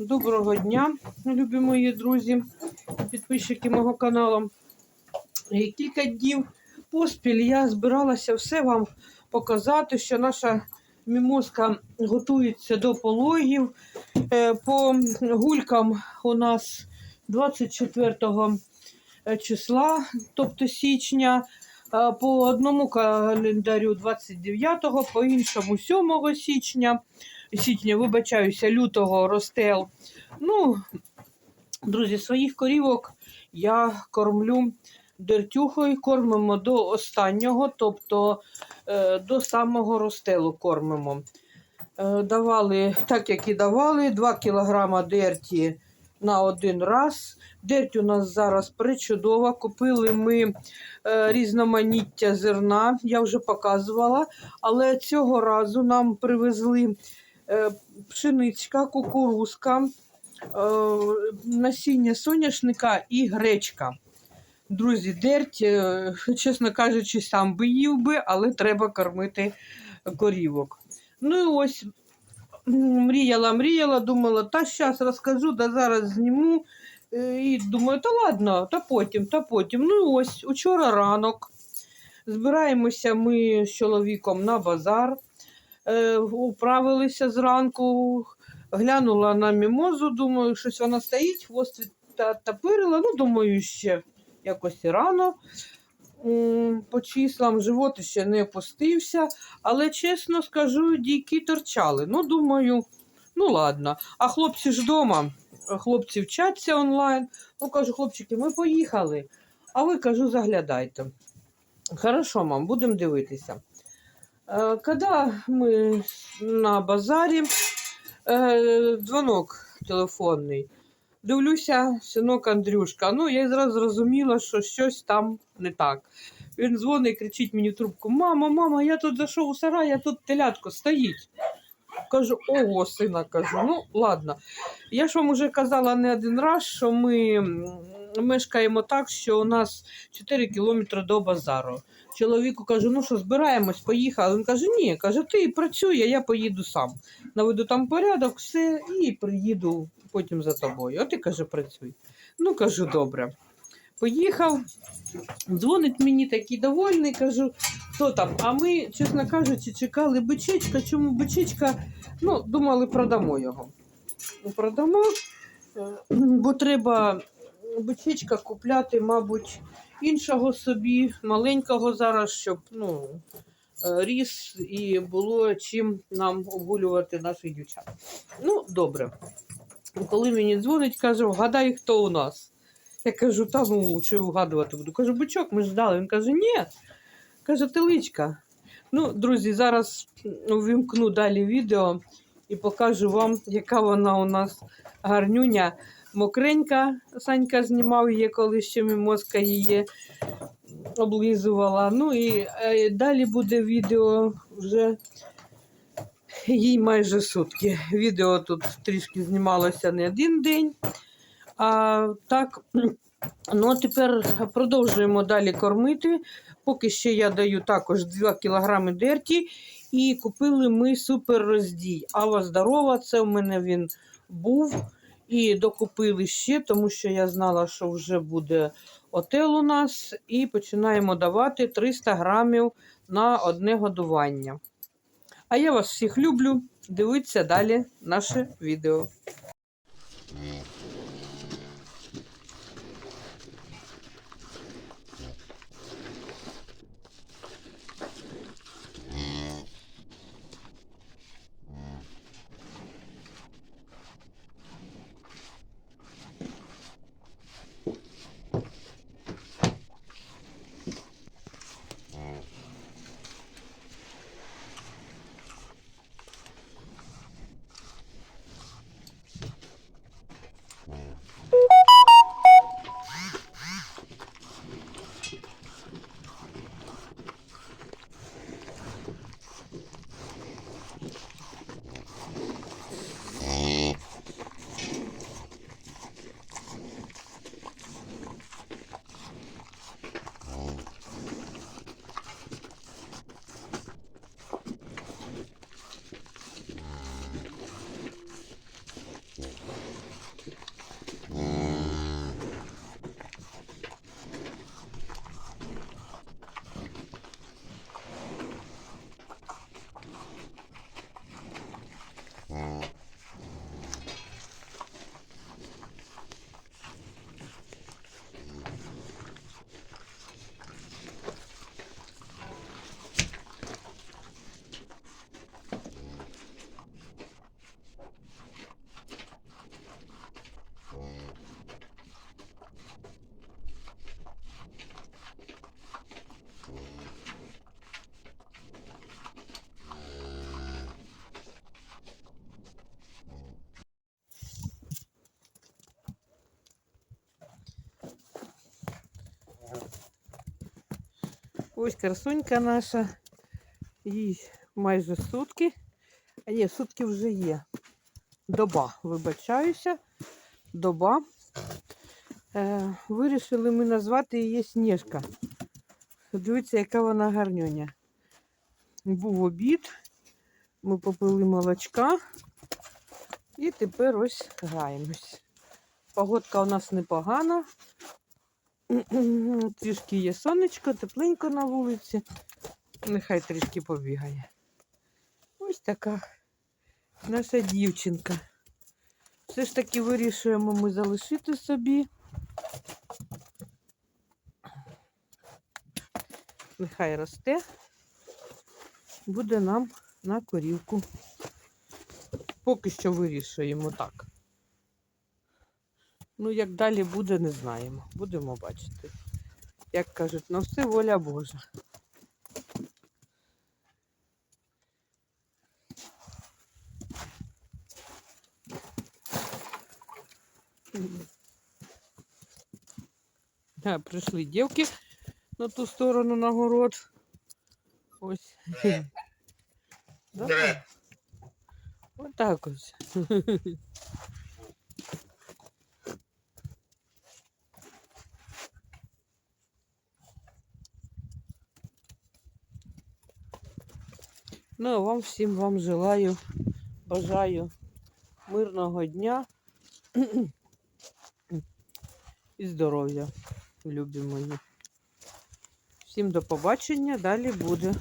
Доброго дня, любі мої друзі, підписчики мого каналу. І Кілька днів поспіль я збиралася все вам показати, що наша мімозка готується до пологів. Е, По гулькам у нас 24 числа, тобто січня, по одному календарю 29-го, по іншому 7 січня. Січня, вибачаюся, лютого розстел. Ну, друзі, своїх корівок я кормлю дертюхою, кормимо до останнього, тобто е, до самого розстелу кормимо. Е, давали, так як і давали, 2 кг дерті на один раз. Дерть у нас зараз причудова. Купили ми е, різноманіття зерна, я вже показувала, але цього разу нам привезли пшеничка, кукурузка, е, насіння соняшника і гречка. Друзі, дерть, е, чесно кажучи, сам би їв би, але треба кормити корівок. Ну і ось мріяла, мріяла, думала, та зараз розкажу, да зараз зніму. Е, І думаю, та ладно, та потім, та потім. Ну і ось учора ранок. Збираємося ми з чоловіком на базар. Е, управилися зранку, глянула на мімозу, думаю, щось вона стоїть, хвост відтапирила. Ну, думаю, ще якось рано. По числам живот ще не опустився, але чесно скажу, дійки торчали. Ну, думаю, ну ладно. А хлопці ж вдома, хлопці вчаться онлайн. Ну, кажу, хлопчики, ми поїхали. А ви кажу, заглядайте. Хорошо, мам, будемо дивитися. Е, Коли ми на базарі, дзвонок телефонний. Дивлюся, синок Андрюшка. Ну, я зразу зрозуміла, що щось там не так. Він дзвонить кричить мені в трубку: Мама, мама, я тут зайшов у сарай, а тут телятко стоїть. Кажу, ого, сина, кажу, ну ладно. Я ж вам уже казала не один раз, що ми мешкаємо так, що у нас 4 кілометри до базару. Чоловіку кажу, ну що, збираємось, поїхали. Він каже, ні, каже, ти працюй, а я поїду сам. Наведу там порядок, все, і приїду потім за тобою. А ти каже, працюй. Ну, кажу, добре. Поїхав, дзвонить мені такий довольний, кажу, хто там? А ми, чесно кажучи, чекали бичечка. Чому бичечка? Ну, думали, продамо його. Продамо, бо треба бичечка купляти, мабуть, іншого собі, маленького зараз, щоб ну, е, ріс і було чим нам обгулювати наших дівчат. Ну, добре. Коли мені дзвонить, каже, вгадай, хто у нас. Я кажу, та ну, чи вгадувати буду. Кажу, бичок, ми ж ждали. Він каже, ні. Каже, теличка. Ну, друзі, зараз увімкну далі відео і покажу вам, яка вона у нас гарнюня. Мокренька. Санька знімав її, коли ще мозка її облизувала. Ну і е, далі буде відео вже їй майже сутки. Відео тут трішки знімалося не один день. А так, ну а тепер продовжуємо далі кормити. Поки ще я даю також 2 кг дерті. І купили ми супер роздій. Ава здорова, це в мене він був. І докупили ще, тому що я знала, що вже буде отел у нас. І починаємо давати 300 грамів на одне годування. А я вас всіх люблю. Дивіться далі наше відео. Ось красунька наша. Їй майже сутки. А ні, сутки вже є. Доба, вибачаюся. Доба. Е, вирішили ми назвати її Сніжка. Дивіться, яка вона гарнюня. Був обід, ми попили молочка і тепер ось граємось. Погодка у нас непогана. Трішки є сонечко, тепленько на вулиці. Нехай трішки побігає. Ось така наша дівчинка. Все ж таки вирішуємо ми залишити собі. Нехай росте. Буде нам на корівку. Поки що вирішуємо так. Ну, як далі буде, не знаємо. Будемо бачити. Як кажуть, на все воля Божа. Да, прийшли дівки на ту сторону на город. Ось. Да. Отак ось. Ну, а вам всім вам желаю, бажаю мирного дня і здоров'я, любі мої. Всім до побачення, далі буде.